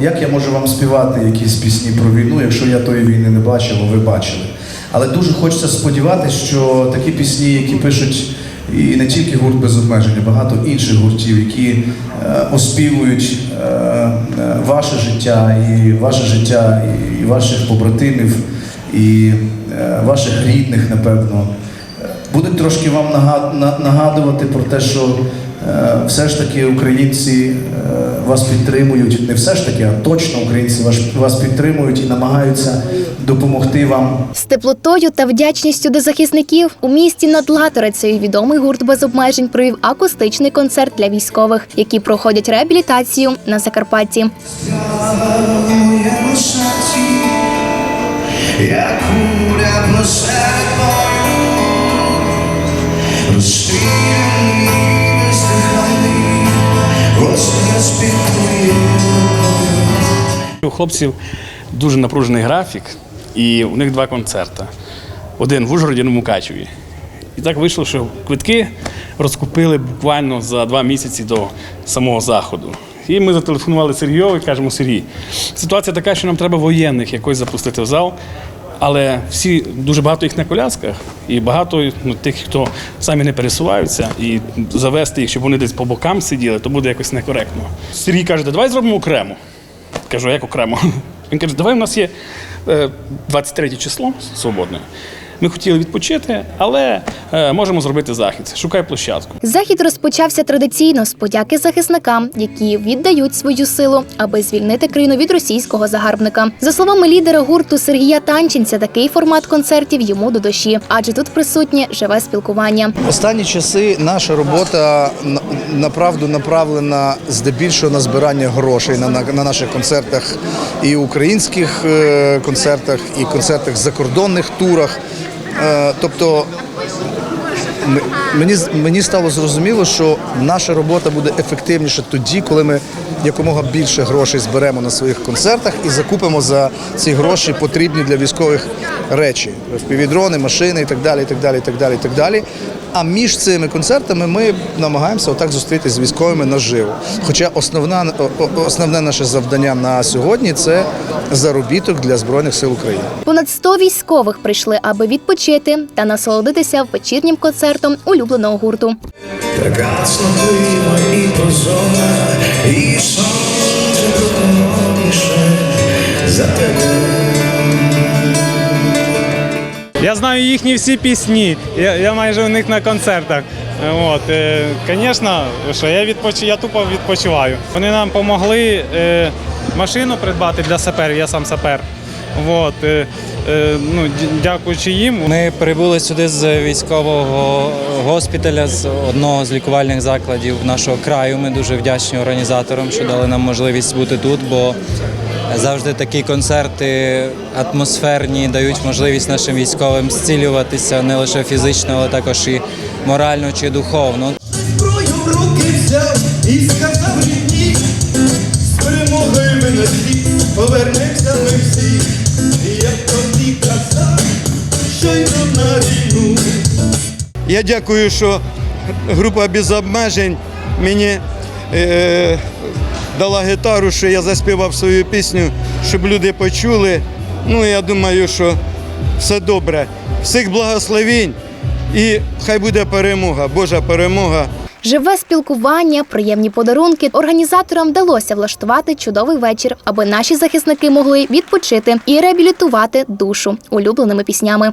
як я можу вам співати якісь пісні про війну, якщо я тої війни не бачив, а ви бачили. Але дуже хочеться сподіватися, що такі пісні, які пишуть і не тільки гурт без обмежень, а багато інших гуртів, які е, оспівують е, е, ваше життя, і ваше життя, і, ваших побратимів, і е, ваших рідних, напевно, будуть трошки вам нагадувати про те, що е, все ж таки українці е, вас підтримують, не все ж таки, а точно українці вас, вас підтримують і намагаються допомогти вам З теплотою та вдячністю до захисників у місті над Латорицею відомий гурт без обмежень провів акустичний концерт для військових, які проходять реабілітацію на Закарпатті. як куля посеред бою, розстріляний, хлопців дуже напружений графік, і у них два концерти. Один в Ужгороді, один в Мукачеві. І так вийшло, що квитки розкупили буквально за два місяці до самого заходу. І ми зателефонували Сергійові, кажемо, Сергій, ситуація така, що нам треба воєнних якось запустити в зал. Але всі дуже багато їх на колясках, і багато ну, тих, хто самі не пересуваються, і завести їх, щоб вони десь по бокам сиділи, то буде якось некоректно. Сергій каже, давай зробимо окремо. Кажу, як окремо. Він каже, давай у нас є е, 23 число свободне. Ми хотіли відпочити, але е, можемо зробити захід. Шукай площадку. Захід розпочався традиційно з подяки захисникам, які віддають свою силу, аби звільнити країну від російського загарбника. За словами лідера гурту Сергія Танченця, такий формат концертів йому до душі, адже тут присутнє живе спілкування. Останні часи наша робота на- направду направлена здебільшого на збирання грошей на, на, на наших концертах і українських е, концертах, і концертах закордонних турах. Е, тобто мені, мені стало зрозуміло, що наша робота буде ефективніша тоді, коли ми якомога більше грошей зберемо на своїх концертах і закупимо за ці гроші потрібні для військових речі: впівдрони, машини і так далі. і так далі, і так далі, і так далі. А між цими концертами ми намагаємося отак зустрітися з військовими наживо. Хоча основна, основне наше завдання на сьогодні це заробіток для Збройних сил України. Понад 100 військових прийшли, аби відпочити та насолодитися вечірнім концертом улюбленого гурту. Така цнотлива і прозора, і за тебе. Я знаю їхні всі пісні. Я, я майже у них на концертах. От, е, звісно, що я відпоч... я тупо відпочиваю. Вони нам допомогли е, машину придбати для саперів, я сам сапер. От, е, е, ну, дякуючи їм, Ми прибули сюди з військового госпіталя, з одного з лікувальних закладів нашого краю. Ми дуже вдячні організаторам, що дали нам можливість бути тут, бо завжди такі концерти атмосферні дають можливість нашим військовим зцілюватися не лише фізично, але також і морально чи духовно. Зброю в руки взяв і сказав рідні, з перемогою ми на світ повернемося ми всі. Що йду на війну. Я дякую, що група без обмежень мені е, дала гітару, що я заспівав свою пісню, щоб люди почули. Ну, я думаю, що все добре. Всіх благословінь і хай буде перемога, Божа перемога. Живе спілкування, приємні подарунки. Організаторам вдалося влаштувати чудовий вечір, аби наші захисники могли відпочити і реабілітувати душу улюбленими піснями.